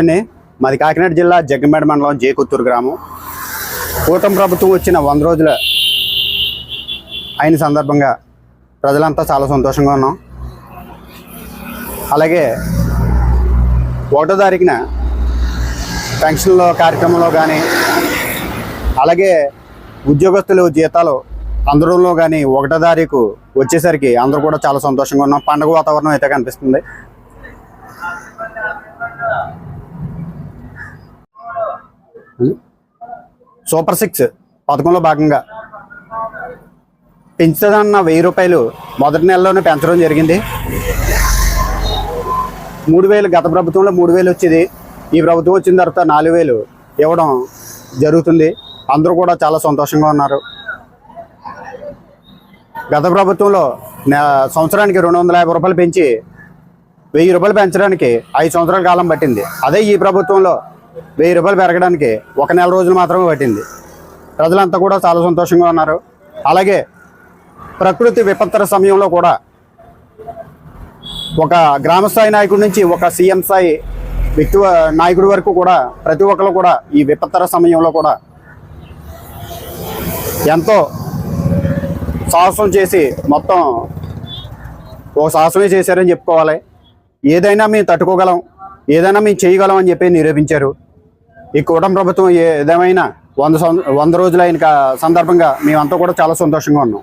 అండి. మాది కాకినాడ జిల్లా జగ్గంపేట మండలం జేకుత్తూరు గ్రామం. కూటమి ప్రభుత్వం వచ్చిన వంద రోజుల అయిన సందర్భంగా ప్రజలంతా చాలా సంతోషంగా ఉన్నాం. అలాగే ఒకటో తారీఖున పెన్షన్లో కార్యక్రమంలో కానీ అలాగే ఉద్యోగస్తులు జీతాలు అందరంలో కానీ ఒకటో తారీఖు వచ్చేసరికి అందరూ కూడా చాలా సంతోషంగా ఉన్నాం. పండుగ వాతావరణం అయితే కనిపిస్తుంది. సూపర్ సిక్స్ పథకంలో భాగంగా. పెంచుతుందన్న వెయ్యి రూపాయలు మొదటి నెలలోనే పెంచడం జరిగింది. మూడు వేలు గత ప్రభుత్వంలో మూడు వేలు వచ్చేది. ఈ ప్రభుత్వం వచ్చిన తర్వాత నాలుగు వేలు ఇవ్వడం జరుగుతుంది. అందరూ కూడా చాలా సంతోషంగా ఉన్నారు. గత ప్రభుత్వంలో సంవత్సరానికి రెండు వందల యాభై రూపాయలు పెంచి వెయ్యి రూపాయలు పెంచడానికి ఐదు సంవత్సరాల కాలం పట్టింది. అదే ఈ ప్రభుత్వంలో వెయ్యి రూపాయలు పెరగడానికి ఒక నెల రోజులు మాత్రమే పట్టింది. ప్రజలంతా కూడా చాలా సంతోషంగా ఉన్నారు. అలాగే ప్రకృతి విపత్తర సమయంలో కూడా ఒక గ్రామ స్థాయి నాయకుడి నుంచి ఒక సీఎం స్థాయి వ్యక్తి నాయకుడి వరకు కూడా ప్రతి ఒక్కరు కూడా ఈ విపత్తర సమయంలో కూడా ఎంతో సాహసం చేసి మొత్తం ఒక సాహసమే చేశారని చెప్పుకోవాలి. ఏదైనా మేము తట్టుకోగలం ఏదైనా మేము చేయగలం అని చెప్పి నిరూపించారు. ఈ కూటమి ప్రభుత్వం ఏదేమైనా వంద సం- వంద రోజులైన సందర్భంగా మేమంతా కూడా చాలా సంతోషంగా ఉన్నాం.